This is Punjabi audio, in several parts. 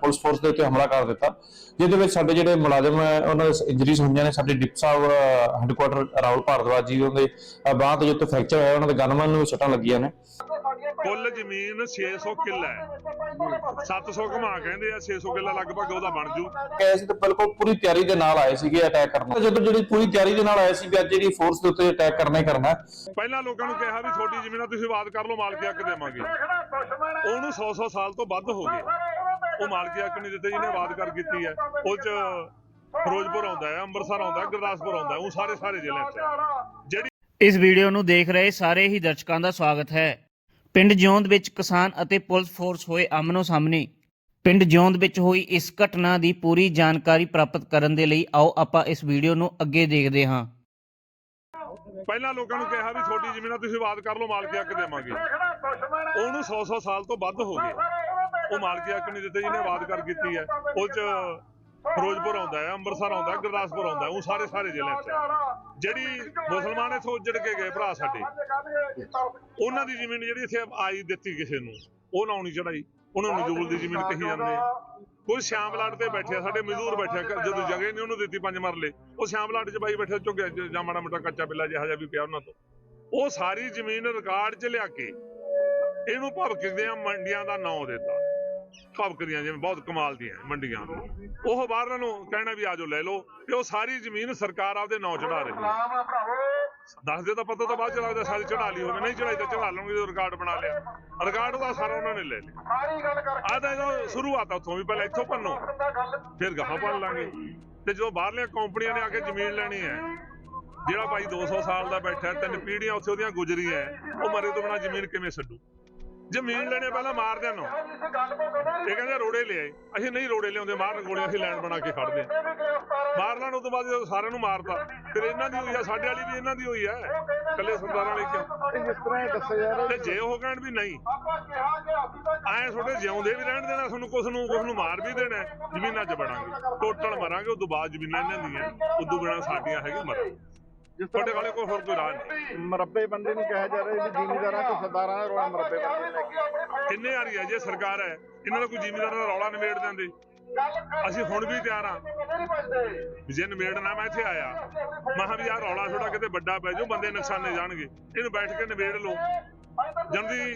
ਪੁਲਿਸ ਫੋਰਸ ਦੇ ਉੱਤੇ ਹਮਲਾ ਕਰ ਦਿੱਤਾ ਜਿਹਦੇ ਵਿੱਚ ਸਾਡੇ ਜਿਹੜੇ ਮੁਲਾਜ਼ਮ ਹੈ ਉਹਨਾਂ ਦੇ ਇੰਜਰੀਜ਼ ਹੋਈਆਂ ਨੇ ਸਾਡੇ ਡਿਪ ਸਾਹਿਬ ਹੈੱਡਕੁਆਟਰ ਰਾਹੁਲ ਭਾਰਦਵਾਜ ਜੀ ਉਹਦੇ ਬਾਂਹ ਤੇ ਜਿੱਥੇ ਫ੍ਰੈਕਚਰ ਹੋਇਆ ਉਹਨਾਂ ਦੇ ਗਨਮੈਨ ਨੂੰ ਸੱਟਾਂ ਲੱਗੀਆਂ ਨੇ। ਕੁੱਲ ਜ਼ਮੀਨ 600 ਕਿੱਲਾ ਹੈ। 700 ਘਮਾ ਕਹਿੰਦੇ ਆ 600 ਕਿੱਲਾ ਲਗਭਗ ਉਹਦਾ ਬਣ ਜੂ। ਗਏ ਸੀ ਤੇ ਬਿਲਕੁਲ ਪੂਰੀ ਤਿਆਰੀ ਦੇ ਨਾਲ ਆਏ ਸੀਗੇ ਅਟੈਕ ਕਰਨ। ਜਦੋਂ ਜਿਹੜੀ ਪੂਰੀ ਤਿਆਰੀ ਦੇ ਨਾਲ ਆਏ ਸੀ ਵੀ ਅੱਜ ਜਿਹੜੀ ਫੋਰਸ ਦੇ ਉੱਤੇ ਅਟੈਕ ਕਰਨਾ ਹੀ ਕਰਨਾ। ਪਹਿਲਾਂ ਲੋਕਾਂ ਨੂੰ ਕਿਹਾ ਵੀ ਤੁਹਾਡੀ ਜ਼ਮੀਨਾਂ ਤੁਸੀਂ ਵਾਦ ਕਰ ਲਓ ਮਾਲਕੀ ਹੱਕ ਦੇਵਾਂਗੇ। ਉਹਨੂੰ 100 100 ਸਾਲ ਤੋਂ ਵੱਧ ਹੋ ਗਏ। ਉਹ ਮਾਲਕੀ ਹੱਕ ਨਹੀਂ ਦਿੱਤੇ ਜਿਹਨੇ ਵਾਦ ਕਰ ਕੀਤੀ ਹੈ। ਉਹ ਚ ਫਿਰੋਜ਼ਪੁਰ ਆਉਂਦਾ ਹੈ ਅੰਮ੍ਰਿਤਸਰ ਆਉਂਦਾ ਹੈ ਗੁਰਦਾਸਪੁਰ ਆਉਂਦਾ ਹੈ ਉਹ ਸਾਰੇ ਸਾਰੇ ਜ਼ਿਲ੍ਹਿਆਂ ਚ। ਜਿਹੜੀ ਇਸ ਵੀਡੀਓ ਨੂੰ ਦੇਖ ਰਹੇ ਸਾਰੇ ਹੀ ਦਰਸ਼ਕਾਂ ਦਾ ਸਵਾਗਤ ਹੈ। ਪਿੰਡ ਜਿਉਂਦ ਵਿੱਚ ਕਿਸਾਨ ਅਤੇ ਪੁਲਿਸ ਫੋਰਸ ਹੋਏ ਆਮਨੋ ਸਾਹਮਣੇ। ਪਿੰਡ ਜਿਉਂਦ ਵਿੱਚ ਹੋਈ ਇਸ ਘਟਨਾ ਦੀ ਪੂਰੀ ਜਾਣਕਾਰੀ ਪ੍ਰਾਪਤ ਕਰਨ ਦੇ ਲਈ ਆਓ ਆਪਾਂ ਇਸ ਵੀਡੀਓ ਨੂੰ ਅੱਗੇ ਦੇਖਦੇ ਹਾਂ। ਪਹਿਲਾਂ ਲੋਕਾਂ ਨੂੰ ਕਿਹਾ ਵੀ ਤੁਹਾਡੀ ਜ਼ਮੀਨਾਂ ਤੁਸੀਂ ਵਾਦ ਕਰ ਲਓ ਮਾਲਕੀ ਹੱਕ ਦੇਵਾਂਗੇ। ਉਹਨੂੰ 100 100 ਸਾਲ ਤੋਂ ਵੱਧ ਹੋ ਗਏ। ਉਹ ਮਾਲਕੀ ਹੱਕ ਨਹੀਂ ਦਿੱਤੇ ਜਿਹਨੇ ਆਬਾਦ ਕਰ ਕੀਤੀ ਹੈ। ਉਹ ਚ ਫਿਰੋਜ਼ਪੁਰ ਆਉਂਦਾ ਹੈ, ਅੰਮ੍ਰਿਤਸਰ ਆਉਂਦਾ ਹੈ, ਗੁਰਦਾਸਪੁਰ ਆਉਂਦਾ ਉਹ ਸਾਰੇ ਸਾਰੇ ਜ਼ਿਲ੍ਹਿਆਂ ਚ ਜਿਹੜੀ ਮੁਸਲਮਾਨ ਇਥੋਂ ਉੱਜੜ ਕੇ ਗਏ ਭਰਾ ਸਾਡੇ, ਉਹਨਾਂ ਦੀ ਜ਼ਮੀਨ ਜਿਹੜੀ ਇੱਥੇ ਆਈ ਦਿੱਤੀ ਕਿਸੇ ਨੂੰ, ਉਹ ਨਾ ਚੜਾਈ ਉਹਨਾਂ ਨੂੰ ਨਜ਼ੂਲ ਦੀ ਜ਼ਮੀਨ ਕਹੀ ਜਾਂਦੇ ਕੋਈ ਸ਼ਾਮ ਲਾਟ ਤੇ ਬੈਠਿਆ ਸਾਡੇ ਮਜ਼ਦੂਰ ਬੈਠਿਆ ਜਦੋਂ ਜਗ੍ਹਾ ਹੀ ਨਹੀਂ ਉਹਨੂੰ ਦਿੱਤੀ ਪੰਜ ਮਰਲੇ, ਉਹ ਸ਼ਾਮ ਲਾਟ 'ਚ ਬਾਈ ਬੈਠਾ ਝੁੱਗਿਆ ਜਾਂ ਮਾੜਾ ਮੋਟਾ ਕੱਚਾ ਬਿੱਲਾ ਜਿਹਾ ਜਿਹਾ ਵੀ ਪਿਆ ਉਹਨਾਂ ਤੋਂ। ਉਹ ਸਾਰੀ ਜ਼ਮੀਨ ਰਿਕਾਰਡ 'ਚ ਲਿਆ ਕੇ ਇਹਨੂੰ ਭਵਕਦੀਆਂ ਮੰਡੀਆਂ ਦਾ ਨਾਂ ਦਿੱਤਾ। ਭਵਕਦੀਆਂ ਜਿਵੇਂ ਬਹੁਤ ਕਮਾਲ ਦੀਆਂ ਮੰਡੀਆਂ। ਉਹ ਬਾਹਰ ਨੂੰ ਕਹਿਣਾ ਵੀ ਆਜੋ ਲੈ ਲਓ ਤੇ ਉਹ ਸਾਰੀ ਜ਼ਮੀਨ ਸਰਕਾਰ ਆਪਦੇ ਨਾਂ ਚੜਾ ਰਹੀ ਹੈ। ਦੱਸਦੇ ਤਾਂ ਪਤਾ ਤਾਂ ਬਾਅਦ ਚ ਲੱਗਦਾ ਸਾਰੀ ਚੜਾ ਲਈ ਹੋਵੇ ਨਹੀਂ ਚੜਾਈ ਤਾਂ ਚੜਾ ਲਵਾਂਗੇ ਰਿਕਾਰਡ ਬਣਾ ਲਿਆ। ਰਿਕਾਰਡ ਉਹਦਾ ਸਾਰਾ ਉਹਨਾਂ ਨੇ ਲੈ ਲਿਆ। ਆ ਤਾਂ ਇਹਦਾ ਸ਼ੁਰੂਆਤ ਆ ਉੱਥੋਂ ਵੀ ਪਹਿਲਾਂ ਇੱਥੋਂ ਭੰਨੋ। ਫਿਰ ਗਾਹਾਂ ਭੰਨ ਲਾਂਗੇ। ਤੇ ਜਦੋਂ ਬਾਹਰਲੀਆਂ ਕੰਪਨੀਆਂ ਨੇ ਆ ਕੇ ਜ਼ਮੀਨ ਲੈਣੀ ਹੈ ਜਿਹੜਾ ਭਾਈ 200 ਸਾਲ ਦਾ ਬੈਠਾ ਤਿੰਨ ਪੀੜ੍ਹੀਆਂ ਉੱਥੇ ਉਹਦੀਆਂ ਗੁਜ਼ਰੀਆਂ ਉਹ ਮਰੇ ਤੋਂ ਬਿਨਾਂ ਜ਼ਮੀਨ ਕਿਵੇਂ ਛੱਡੂ? ਜ਼ਮੀਨ ਲੈਣੇ ਪਹਿਲਾਂ ਮਾਰ ਦੇਣ ਨੂੰ। ਇਹ ਕਹਿੰਦੇ ਰੋੜੇ ਲਿਆਏ। ਅਸੀਂ ਨਹੀਂ ਰੋੜੇ ਲਿਆਉਂਦੇ ਮਾਰਨ ਗੋਲੀਆਂ ਅਸੀਂ ਲੈਣ ਬਣਾ ਕੇ ਖੜਦੇ। ਮਾਰ ਲੈਣ ਤੋਂ ਬਾਅਦ ਜਦੋਂ ਸਾਰਿਆਂ ਨੂੰ ਮਾਰਤਾ ਫਿਰ ਇਹਨਾਂ ਦੀ ਹੋਈ ਆ ਸਾਡੇ ਵਾਲੀ ਵੀ ਇਹਨਾਂ ਦੀ ਹੋਈ ਆ। ਕੱਲੇ ਸਰਦਾਰਾਂ ਵਾਲੀ ਕਿਉਂ? ਜਿਸ ਤਰ੍ਹਾਂ ਇਹ ਦੱਸਿਆ ਜਾ ਰਿਹਾ ਤੇ ਜੇ ਉਹ ਕਹਿਣ ਵੀ ਨਹੀਂ ਐ ਤੁਹਾਡੇ ਜਿਉਂਦੇ ਵੀ ਰਹਿਣ ਦੇਣਾ ਤੁਹਾਨੂੰ ਕੁਛ ਨੂੰ ਕੁਛ ਨੂੰ ਮਾਰ ਵੀ ਦੇਣਾ ਜ਼ਮੀਨਾਂ 'ਚ ਵੜਾਂਗੇ। ਟੋਟਲ ਮਰਾਂਗੇ ਉਦੋਂ ਬਾਅਦ ਜ਼ਮੀਨਾਂ ਇਹਨਾਂ ਦੀਆਂ ਉਦੋਂ ਬਿਨਾਂ ਸਾਡੀਆਂ ਹੈਗੀਆਂ ਮਰਾਂਗੇ। ਜਿਸ ਤੁਹਾਡੇ ਵਾਲੇ ਕੋਈ ਹੋਰ ਕੋਈ ਰਾਹ ਨਹੀਂ। ਮਰੱਬੇ ਬੰਦੇ ਨੂੰ ਕਿਹਾ ਜਾ ਰਿਹਾ ਵੀ ਜ਼ਿਮੀਂਦਾਰਾਂ ਤੇ ਸਰਦਾਰਾਂ ਦਾ ਰੋਣਾ ਮਰੱਬੇ ਬੰਦੇ ਨੇ ਲੱਗਿਆ ਕਿੰਨੇ ਵਾਰੀ ਹੈ ਜੇ ਸਰਕਾਰ ਹੈ ਇਹਨਾਂ ਦਾ ਕੋਈ ਜ਼ਿਮੀਂਦਾਰਾਂ ਦਾ ਰੌਲਾ ਨਿਬੇੜ ਦਿੰਦੇ? ਅਸੀਂ ਹੁਣ ਵੀ ਤਿਆਰ ਵੀ ਜੇ ਨਿਬੇੜਨਾ ਮੈਂ ਇੱਥੇ ਆਇਆ ਮੈਂ ਕਿਹਾ ਵੀ ਆਹ ਰੌਲਾ ਛੋੜਾ ਕਿਤੇ ਵੱਡਾ ਪੈ ਜਾਊ ਬੰਦੇ ਨੁਕਸਾਨੇ ਜਾਣਗੇ। ਇਹਨੂੰ ਬੈਠ ਕੇ ਨਿਬੇੜ ਲਓ। ਜੰਦੀ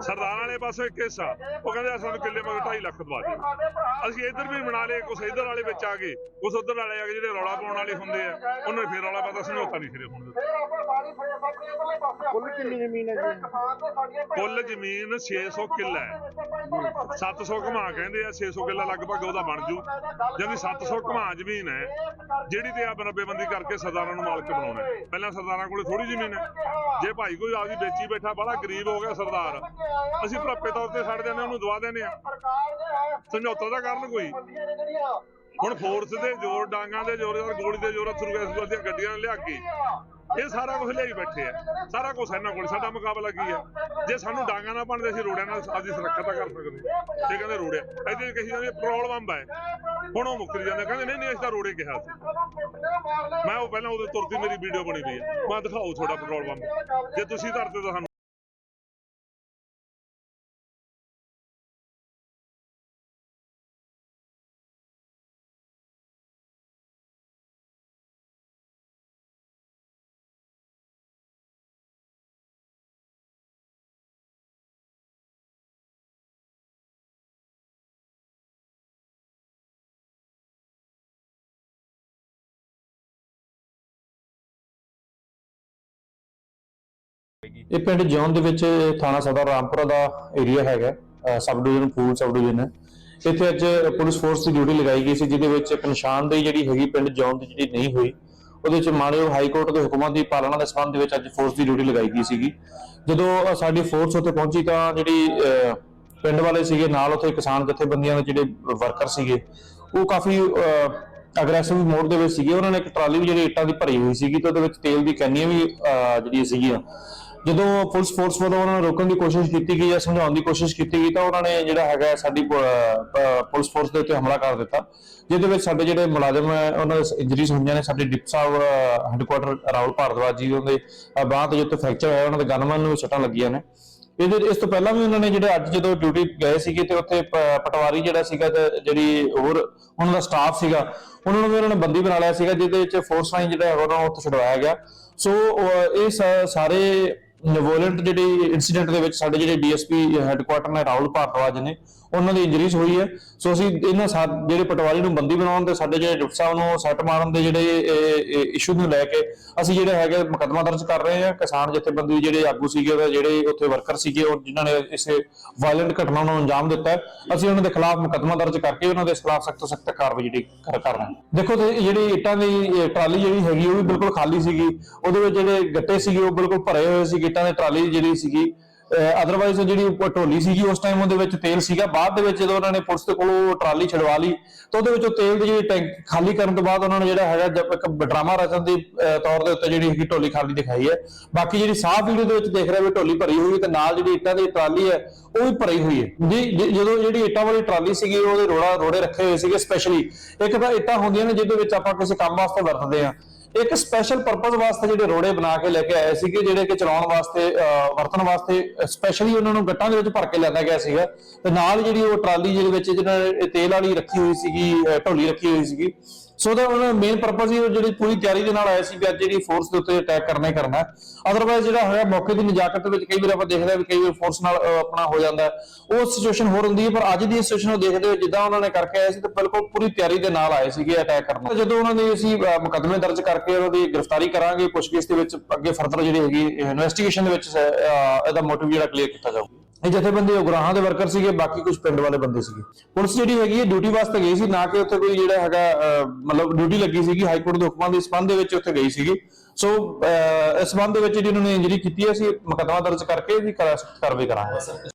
ਸਰਦਾਰਾਂ ਵਾਲੇ ਪਾਸੇ ਇੱਕ ਹਿੱਸਾ। ਉਹ ਕਹਿੰਦੇ ਸਾਨੂੰ ਕਿੱਲੇ ਮਗਰ 2.5 ਲੱਖ ਦਵਾ ਦਿਓ। ਅਸੀਂ ਇੱਧਰ ਵੀ ਬਣਾ ਲਏ, ਕੁਛ ਇੱਧਰ ਵਾਲੇ ਵਿੱਚ ਆ ਗਏ, ਕੁਛ ਉੱਧਰ ਵਾਲੇ ਆ ਗਏ, ਜਿਹੜੇ ਰੌਲਾ ਪਾਉਣ ਵਾਲੇ ਹੁੰਦੇ ਆ, ਉਹਨਾਂ ਨੇ ਫੇਰ ਰੌਲਾ ਪਤਾ ਸਮਝੌਤਾ ਨਹੀਂ ਸਿਰੇ ਹੁਣ ਕੁੱਲ ਕਿੰਨੀ ਜ਼ਮੀਨ ਹੈ ਜੀ। ਕੁੱਲ ਜ਼ਮੀਨ 600 ਕਿੱਲਾ ਹੈ। 700 ਘਮਾ ਕਹਿੰਦੇ ਆ 600 ਕਿੱਲਾ ਲਗਭਗ ਉਹਦਾ ਬਣ ਜੂ। ਜਾਨੀ 700 ਘਮਾ ਜ਼ਮੀਨ ਹੈ ਜਿਹੜੀ ਤੇ ਆ ਬੰਦੀ ਕਰਕੇ ਸਰਦਾਰਾਂ ਨੂੰ ਮਾਲਕ ਬਣਾਉਣਾ ਹੈ। ਪਹਿਲਾਂ ਸਰਦਾਰਾਂ ਕੋਲੇ ਥੋੜੀ ਜ਼ਮੀਨ ਹੈ। ਜੇ ਭਾਈ ਕੋਈ ਆਪਦੀ ਵੇਚੀ ਬੈਠਾ ਬੜਾ ਗਰੀਬ ਹੋ ਗਿਆ ਸਰਦਾਰ। ਅਸੀਂ ਭਰਾਪੇ ਤੌਰ ਤੇ ਛੱਡ ਦਿੰਦੇ ਉਹਨੂੰ ਦਵਾ ਦਿੰਦੇ ਆ ਸਮਝੌਤਾ ਦਾ ਕਰਨ ਕੋਈ। ਹੁਣ ਫੋਰਸ ਦੇ ਜ਼ੋਰ ਡਾਂਗਾਂ ਦੇ ਜ਼ੋਰ ਔਰ ਗੋਲੀ ਦੇ ਜ਼ੋਰ ਅਥਰੂ ਗੈਸ ਦੀਆਂ ਗੱਡੀਆਂ ਲਿਆ ਕੇ। ਇਹ ਸਾਰਾ ਕੁਝ ਲਈ ਬੈਠੇ ਆ। ਸਾਰਾ ਕੁਝ ਇਹਨਾਂ ਕੋਲ। ਸਾਡਾ ਮੁਕਾਬਲਾ ਕੀ ਆ? ਜੇ ਸਾਨੂੰ ਡਾਂਗਾ ਨਾ ਬਣਦੇ, ਅਸੀਂ ਰੋੜਿਆਂ ਨਾਲ ਆਪਦੀ ਸੁਰੱਖਿਆ ਤਾਂ ਕਰ ਸਕਦੇ ਇਹ ਕਹਿੰਦੇ ਰੋੜਿਆ? ਇਹਦੇ ਕਹੀ ਜਾਂਦੇ ਪੈਟਰੋਲ ਬੰਬ ਹੈ ਹੁਣ ਉਹ ਮੁੱਕਰੀ ਜਾਂਦੇ, ਕਹਿੰਦੇ ਨਹੀਂ ਨਹੀਂ, ਅਸੀਂ ਤਾਂ ਰੋੜੇ ਕਿਹਾ ਸੀ। ਮੈਂ ਉਹ ਪਹਿਲਾਂ ਉਹਦੇ ਤੁਰਤੀ ਮੇਰੀ ਵੀਡੀਓ ਬਣੀ ਪਈ ਹੈ ਮੈਂ ਦਿਖਾਓ ਤੁਹਾਡਾ ਪੈਟਰੋਲ ਬੰਬ ਜੇ ਤੁਸੀਂ ਧਰਤੇ ਤਾਂ ਸਾਨੂੰ ਇਹ ਪਿੰਡ ਜੌਨ ਦੇ ਵਿੱਚ ਥਾਣਾ ਸਦਰ ਰਾਮਪੁਰਾ ਦਾ ਏਰੀਆ ਹੈਗਾ ਸਬ ਡਿਵੀਜ਼ਨ ਫੂਲ ਸਬ ਡਿਵੀਜ਼ਨ ਹੈ। ਇੱਥੇ ਅੱਜ ਪੁਲਿਸ ਫੋਰਸ ਦੀ ਡਿਊਟੀ ਲਗਾਈ ਗਈ ਸੀ, ਜਿਹਦੇ ਵਿੱਚ ਇੱਕ ਨਿਸ਼ਾਨਦੇਹੀ ਜਿਹੜੀ ਹੈਗੀ ਪਿੰਡ ਜੌਨ ਦੀ ਜਿਹੜੀ ਨਹੀਂ ਹੋਈ, ਉਹਦੇ ਵਿੱਚ ਮਾਨਯੋਗ ਹਾਈ ਕੋਰਟ ਦੇ ਹੁਕਮਾਂ ਦੀ ਪਾਲਣਾ ਦੇ ਸੰਬੰਧ ਦੇ ਵਿੱਚ ਅੱਜ ਫੋਰਸ ਦੀ ਡਿਊਟੀ ਲਗਾਈ ਗਈ ਸੀਗੀ। ਜਦੋਂ ਸਾਡੀ ਫੋਰਸ ਉੱਥੇ ਪਹੁੰਚੀ ਤਾਂ ਜਿਹੜੀ ਪਿੰਡ ਵਾਲੇ ਸੀਗੇ, ਨਾਲ ਉੱਥੇ ਕਿਸਾਨ ਜਥੇਬੰਦੀਆਂ ਦੇ ਜਿਹੜੇ ਵਰਕਰ ਸੀਗੇ, ਉਹ ਕਾਫੀ ਅਗਰੈਸਿਵ ਮੋਡ ਦੇ ਵਿੱਚ ਸੀਗੇ ਉਹਨਾਂ ਨੇ ਇੱਕ ਟਰਾਲੀ ਵੀ ਜਿਹੜੀ ਇੱਟਾਂ ਦੀ ਭਰੀ ਹੋਈ ਸੀਗੀ ਤੇ ਉਹਦੇ ਵਿੱਚ ਤੇਲ ਦੀ ਕੈਨੀਆਂ ਵੀ ਅਹ, ਜਿਹੜੀਆਂ ਸੀਗੀਆਂ। ਜਦੋਂ ਪੁਲਿਸ ਫੋਰਸ ਵੱਲੋਂ ਉਹਨਾਂ ਨੂੰ ਰੋਕਣ ਦੀ ਕੋਸ਼ਿਸ਼ ਕੀਤੀ ਗਈ ਜਾਂ ਸਮਝਾਉਣ ਦੀ ਕੋਸ਼ਿਸ਼ ਕੀਤੀ ਗਈ ਤਾਂ ਉਹਨਾਂ ਨੇ ਜਿਹੜਾ ਹੈਗਾ ਸਾਡੀ ਪੁਲਿਸ ਫੋਰਸ ਦੇ ਉੱਤੇ ਹਮਲਾ ਕਰ ਦਿੱਤਾ ਜਿਹਦੇ ਵਿੱਚ ਸਾਡੇ ਜਿਹੜੇ ਮੁਲਾਜ਼ਮ ਹੈ ਉਹਨਾਂ ਦੇ ਇੰਜਰੀਜ਼ ਹੋਈਆਂ ਨੇ ਸਾਡੇ ਡਿਪ ਸਾਹਿਬ ਹੈੱਡਕੁਆਟਰ ਰਾਹੁਲ ਭਾਰਦਵਾਜ ਜੀ ਉਹਦੇ ਅ, ਬਾਂਹ ਤੇ ਜਿੱਥੇ ਫ੍ਰੈਕਚਰ ਹੋਇਆ ਉਹਨਾਂ ਦੇ ਗਨਮੈਨ ਨੂੰ ਵੀ ਸੱਟਾਂ ਲੱਗੀਆਂ ਨੇ। ਇਹਦੇ ਇਸ ਤੋਂ ਪਹਿਲਾਂ ਵੀ ਉਹਨਾਂ ਨੇ ਜਿਹੜੇ ਅੱਜ ਜਦੋਂ ਡਿਊਟੀ ਗਏ ਸੀਗੇ ਤੇ ਉੱਥੇ ਪ- ਪਟਵਾਰੀ ਜਿਹੜਾ ਸੀਗਾ ਤੇ ਜਿਹੜੀ ਹੋਰ ਉਹਨਾਂ ਦਾ ਸਟਾਫ ਸੀਗਾ, ਉਹਨਾਂ ਨੂੰ ਵੀ ਉਹਨਾਂ ਨੇ ਬੰਦੀ ਬਣਾ ਲਿਆ ਸੀਗਾ, ਜਿਹਦੇ ਵਿੱਚ ਫੋਰਸ ਲਾਈਨ ਜਿਹੜਾ ਹੈਗਾ ਉਹਨਾਂ ਨੂੰ ਉੱਥੇ ਛੁਡਵਾਇਆ ਗਿਆ। ਸੋ ਇਹ ਸਾਰੇ ਵੋਲੈਂਟ ਜਿਹੜੀ ਇਨਸੀਡੈਂਟ ਦੇ ਵਿੱਚ ਸਾਡੇ ਜਿਹੜੇ ਡੀਐਸਪੀ ਹੈੱਡਕੁਆਟਰ ਨੇ ਰਾਹੁਲ ਭਾਰਦਵਾਜ ਨੇ ਉਹਨਾਂ ਦੀ ਇੰਜਰੀਜ਼ ਹੋਈ ਹੈ। ਸੋ ਅਸੀਂ ਇਹਨਾਂ ਜਿਹੜੇ ਪਟਵਾਰੀ ਨੂੰ ਬੰਦੀ ਬਣਾਉਣ ਤੇ ਸਾਡੇ ਜਿਹੜੇ ਡਾਕਟਰ ਸਾਹਿਬ ਨੂੰ ਸੱਟ ਮਾਰਨ ਦੇ ਜਿਹੜੇ ਇਸ਼ੂ ਨੂੰ ਲੈ ਕੇ ਅਸੀਂ ਜਿਹੜੇ ਹੈਗੇ ਮੁਕੱਦਮਾ ਦਰਜ ਕਰ ਰਹੇ ਹਾਂ। ਕਿਸਾਨ ਜਥੇਬੰਦੀ ਜਿਹੜੇ ਆਗੂ ਸੀਗੇ, ਉਹਦੇ ਜਿਹੜੇ ਉੱਥੇ ਵਰਕਰ ਸੀਗੇ, ਉਹ ਜਿਨ੍ਹਾਂ ਨੇ ਇਸ ਵਾਇਲੈਂਟ ਘਟਨਾ ਨੂੰ ਅੰਜਾਮ ਦਿੱਤਾ ਅਸੀਂ ਉਹਨਾਂ ਦੇ ਖਿਲਾਫ ਮੁਕੱਦਮਾ ਦਰਜ ਕਰਕੇ ਉਹਨਾਂ ਦੇ ਖਿਲਾਫ ਸਖਤ ਸਖਤ ਕਾਰਵਾਈ ਜਿਹੜੀ ਕਰ ਰਹੇ ਦੇਖੋ ਤੇ ਜਿਹੜੀ ਇੱਟਾਂ ਦੀ ਟਰਾਲੀ ਜਿਹੜੀ ਹੈਗੀ, ਉਹ ਵੀ ਬਿਲਕੁਲ ਖਾਲੀ ਸੀਗੀ। ਉਹਦੇ ਵਿੱਚ ਜਿਹੜੇ ਗੱਟੇ ਸੀਗੇ, ਉਹ ਬਿਲਕੁਲ ਭਰੇ ਹੋਏ ਸੀ। ਇੱਟਾਂ ਦੀ ਟਰਾਲੀ ਜਿਹੜੀ ਸੀਗੀ ਅਦਰਵਾਈਜ਼ ਜਿਹੜੀ ਢੋਲੀ ਸੀਗੀ, ਉਸ ਟਾਈਮ ਉਹਦੇ ਵਿੱਚ ਤੇਲ ਸੀਗਾ। ਬਾਅਦ ਦੇ ਵਿੱਚ ਜਦੋਂ ਉਹਨਾਂ ਨੇ ਪੁਲਿਸ ਦੇ ਕੋਲੋਂ ਟਰਾਲੀ ਛਡਵਾ ਲਈ, ਤਾਂ ਉਹਦੇ ਵਿੱਚੋਂ ਤੇਲ ਦੀ ਜਿਹੜੀ ਟੈਂਕ ਖਾਲੀ ਕਰਨ ਤੋਂ ਬਾਅਦ ਉਹਨਾਂ ਨੇ ਜਿਹੜਾ ਹੈਗਾ ਜਦ ਇੱਕ ਡਰਾਮਾ ਰਚਨ ਦੀ ਤੌਰ ਦੇ ਉੱਤੇ ਜਿਹੜੀ ਹੈਗੀ ਢੋਲੀ ਖਾਲੀ ਦਿਖਾਈ ਹੈ। ਬਾਕੀ ਜਿਹੜੀ ਸਾਫ਼ ਵੀਡੀਓ ਦੇ ਵਿੱਚ ਦੇਖ ਰਿਹਾ ਵੀ ਢੋਲੀ ਭਰੀ ਹੋਈ ਤੇ ਨਾਲ ਜਿਹੜੀ ਇੱਟਾਂ ਦੀ ਟਰਾਲੀ ਹੈ, ਉਹ ਵੀ ਭਰੀ ਹੋਈ ਹੈ। ਜੀ, ਜ- ਜਦੋਂ ਜਿਹੜੀ ਇੱਟਾਂ ਵਾਲੀ ਟਰਾਲੀ ਸੀਗੀ, ਉਹਦੇ ਰੋੜਾ, ਰੋੜੇ ਰੱਖੇ ਹੋਏ ਸੀਗੇ ਸਪੈਸ਼ਲੀ ਇੱਕ ਤਾਂ ਇੱਟਾਂ ਹੁੰਦੀਆਂ ਨੇ ਜਿਹਦੇ ਵਿੱਚ ਆਪਾਂ ਕਿਸੇ ਕੰਮ ਵਾਸਤੇ ਵਰਤਦੇ ਆ ਇੱਕ ਸਪੈਸ਼ਲ ਪਰਪਸ ਵਾਸਤੇ ਜਿਹੜੇ ਰੋੜੇ ਬਣਾ ਕੇ ਲੈ ਕੇ ਆਏ ਸੀਗੇ ਜਿਹੜੇ ਕਿ ਚਲਾਉਣ ਵਾਸਤੇ ਅਹ, ਵਰਤਣ ਵਾਸਤੇ ਸਪੈਸ਼ਲੀ ਉਹਨਾਂ ਨੂੰ ਗੱਟਾਂ ਦੇ ਵਿੱਚ ਭਰ ਕੇ ਲਿਆਂਦਾ ਗਿਆ ਸੀਗਾ। ਤੇ ਨਾਲ ਜਿਹੜੀ ਉਹ ਟਰਾਲੀ ਜਿਹਦੇ ਵਿੱਚ ਜਿਹਨਾਂ ਨੇ ਤੇਲ ਵਾਲੀ ਰੱਖੀ ਹੋਈ ਸੀਗੀ ਢੋਲੀ ਰੱਖੀ ਹੋਈ ਸੀਗੀ ਸੋ ਦਾ ਉਹਨਾਂ ਦਾ ਮੇਨ ਪਰਪਸ ਹੀ ਉਹ ਜਿਹੜੀ ਪੂਰੀ ਤਿਆਰੀ ਦੇ ਨਾਲ ਆਇਆ ਸੀ ਵੀ ਅੱਜ ਜਿਹੜੀ ਫੋਰਸ ਦੇ ਉੱਤੇ ਅਟੈਕ ਕਰਨਾ ਹੀ ਕਰਨਾ ਅਦਰਵਾਈਜ਼ ਜਿਹੜਾ ਹੋਇਆ ਮੌਕੇ ਦੀ ਨਜਾਕਤ ਦੇ ਵਿੱਚ ਕਈ ਵਾਰ ਆਪਾਂ ਦੇਖਦੇ ਹਾਂ ਵੀ ਕਈ ਵਾਰ ਫੋਰਸ ਨਾਲ ਆਪਣਾ ਹੋ ਜਾਂਦਾ ਉਹ ਸਿਚੁਏਸ਼ਨ ਹੋਰ ਹੁੰਦੀ ਹੈ ਪਰ ਅੱਜ ਦੀ ਸਿਚੁਏਸ਼ਨ ਨੂੰ ਦੇਖਦੇ ਹੋਏ ਜਿੱਦਾਂ ਉਹਨਾਂ ਨੇ ਕਰਕੇ ਆਏ ਸੀ ਤੇ ਬਿਲਕੁਲ ਪੂਰੀ ਤਿਆਰੀ ਦੇ ਨਾਲ ਆਏ ਸੀਗੇ ਅਟੈਕ ਕਰਨਾ ਜਦੋਂ ਉਹਨਾਂ ਦੀ ਅਸੀਂ ਅਹ, ਮੁਕੱਦਮੇ ਦਰਜ ਕਰਕੇ ਉਹਨਾਂ ਦੀ ਗ੍ਰਿਫਤਾਰੀ ਕਰਾਂਗੇ ਪੁੱਛਗਿੱਛ ਦੇ ਵਿੱਚ ਅੱਗੇ ਫਰਦਰ ਜਿਹੜੀ ਹੈਗੀ ਇਨਵੈਸਟੀਗੇਸ਼ਨ ਦੇ ਵਿੱਚ ਇਹਦਾ ਮੋਟਿਵ ਜਿਹੜਾ ਕਲੀਅਰ ਕੀਤਾ ਜਾਊਗਾ। ਇਹ ਜਥੇਬੰਦੀ ਉਗਰਾਹਾਂ ਦੇ ਵਰਕਰ ਸੀਗੇ ਬਾਕੀ ਕੁਝ ਪਿੰਡ ਵਾਲੇ ਬੰਦੇ ਸੀਗੇ। ਪੁਲਿਸ ਜਿਹੜੀ ਹੈਗੀ ਹੈ ਡਿਊਟੀ ਵਾਸਤੇ ਗਈ ਸੀ ਨਾ ਕਿ ਉੱਥੇ ਕੋਈ ਜਿਹੜਾ ਹੈਗਾ ਮਤਲਬ ਡਿਊਟੀ ਲੱਗੀ ਸੀਗੀ ਹਾਈ ਕੋਰਟ ਦੇ ਹੁਕਮਾਂ ਦੇ ਸੰਬੰਧ ਦੇ ਵਿੱਚ ਉੱਥੇ ਗਈ ਸੀਗੀ। ਸੋ ਅਹ, ਇਸ ਸੰਬੰਧ ਦੇ ਵਿੱਚ ਜਿਹੜੀ ਉਹਨਾਂ ਨੇ ਇੰਜਰੀ ਕੀਤੀ ਹੈ ਅਸੀਂ ਮੁਕੱਦਮਾ ਦਰਜ ਕਰਕੇ ਵੀ ਕਾਰਵਾਈ ਕਰਾਂਗੇ।